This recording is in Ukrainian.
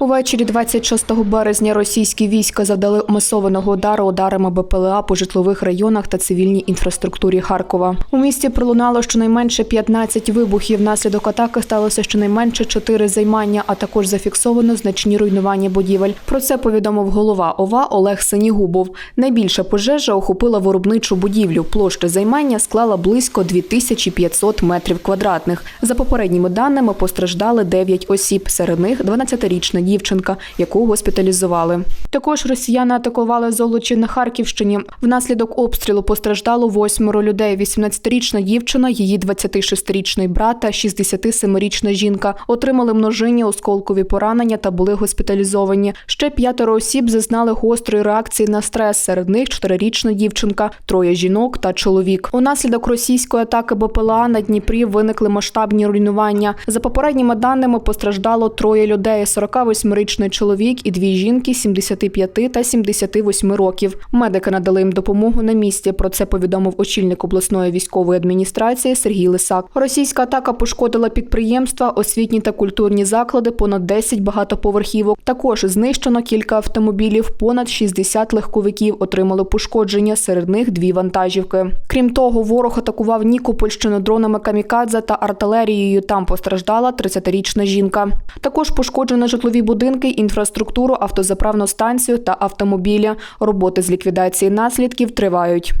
Увечері 26 березня російські війська завдали масованого удару ударами БПЛА по житлових районах та цивільній інфраструктурі Харкова. У місті пролунало щонайменше 15 вибухів. Внаслідок атаки сталося щонайменше 4 займання, а також зафіксовано значні руйнування будівель. Про це повідомив голова ОВА Олег Синігубов. Найбільша пожежа охопила виробничу будівлю. Площа займання склала близько 2500 метрів квадратних. За попередніми даними постраждали 9 осіб. Серед них 12-річна дівчинка, яку госпіталізували. Також росіяни атакували Золочі на Харківщині. Внаслідок обстрілу постраждало восьмеро людей. 18-річна дівчина, її 26-річний брат та 67-річна жінка отримали множинні осколкові поранення та були госпіталізовані. Ще п'ятеро осіб зазнали гострої реакції на стрес. Серед них чотирирічна дівчинка, троє жінок та чоловік. Унаслідок російської атаки БПЛА на Дніпрі виникли масштабні руйнування. За попередніми даними постраждало троє людей: 48-річний чоловік і дві жінки 75 та 78 років. Медики надали їм допомогу на місці. Про це повідомив очільник обласної військової адміністрації Сергій Лисак. Російська атака пошкодила підприємства, освітні та культурні заклади, понад 10 багатоповерхівок. Також знищено кілька автомобілів, понад 60 легковиків отримали пошкодження. Серед них дві вантажівки. Крім того, ворог атакував Нікопольщину дронами камікадзе та артилерією. Там постраждала 30-річна жінка. Також пошкоджено житлові будинки, інфраструктуру, автозаправну станцію та автомобілі. Роботи з ліквідації наслідків тривають.